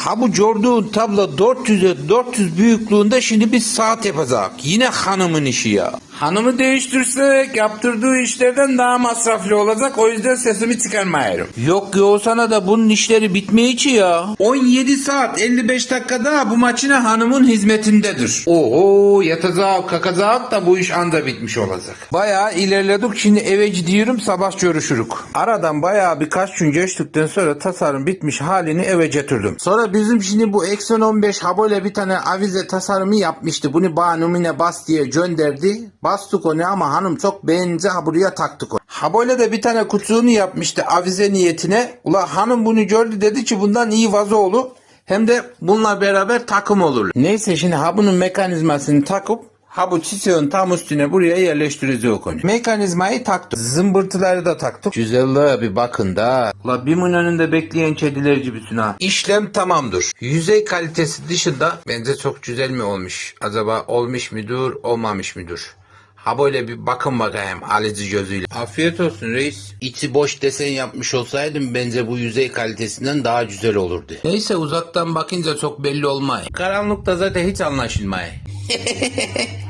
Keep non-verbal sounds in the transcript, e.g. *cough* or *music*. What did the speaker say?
Ha bu gördüğün tablo 400'e 400 büyüklüğünde şimdi biz saat yapacak. Yine hanımın işi ya. Hanımı değiştirsek yaptırdığı işlerden daha masraflı olacak. O yüzden sesimi çıkarmayarım. Yok sana da bunun işleri bitmiyor ki ya. 17 saat 55 dakika daha bu makine hanımın hizmetindedir. Oho yatacak kakacak da bu iş anda bitmiş olacak. Bayağı ilerledik şimdi eve gidiyorum sabah görüşürük. Aradan bayağı birkaç gün geçtikten sonra tasarım bitmiş halini eve getirdim. Sonra bizim şimdi bu Exxon 15 ha böyle bir tane avize tasarımı yapmıştı. Bunu bana numune bas diye gönderdi. Bastık onu ama hanım çok beğenince ha buraya taktık onu. Ha böyle de bir tane kutuğunu yapmıştı avize niyetine. Ula hanım bunu gördü dedi ki bundan iyi vazo olur. Hem de bununla beraber takım olur. Neyse şimdi ha bunun mekanizmasını takıp ha bu çiçeğin tam üstüne buraya yerleştireceğiz onu. Mekanizmayı taktık. Zımbırtıları da taktık. Güzelliğe bir bakın da. Ula bimin önünde bekleyen kediler gibisin ha. İşlem tamamdır. Yüzey kalitesi dışında bence çok güzel mi olmuş? Acaba olmuş mudur, olmamış mıdır? Ha böyle bir bakın bakayım alıcı gözüyle. Afiyet olsun reis. İçi boş desen yapmış olsaydım bence bu yüzey kalitesinden daha güzel olurdu. Neyse uzaktan bakınca çok belli olmay. Karanlıkta zaten hiç anlaşılmay. *laughs*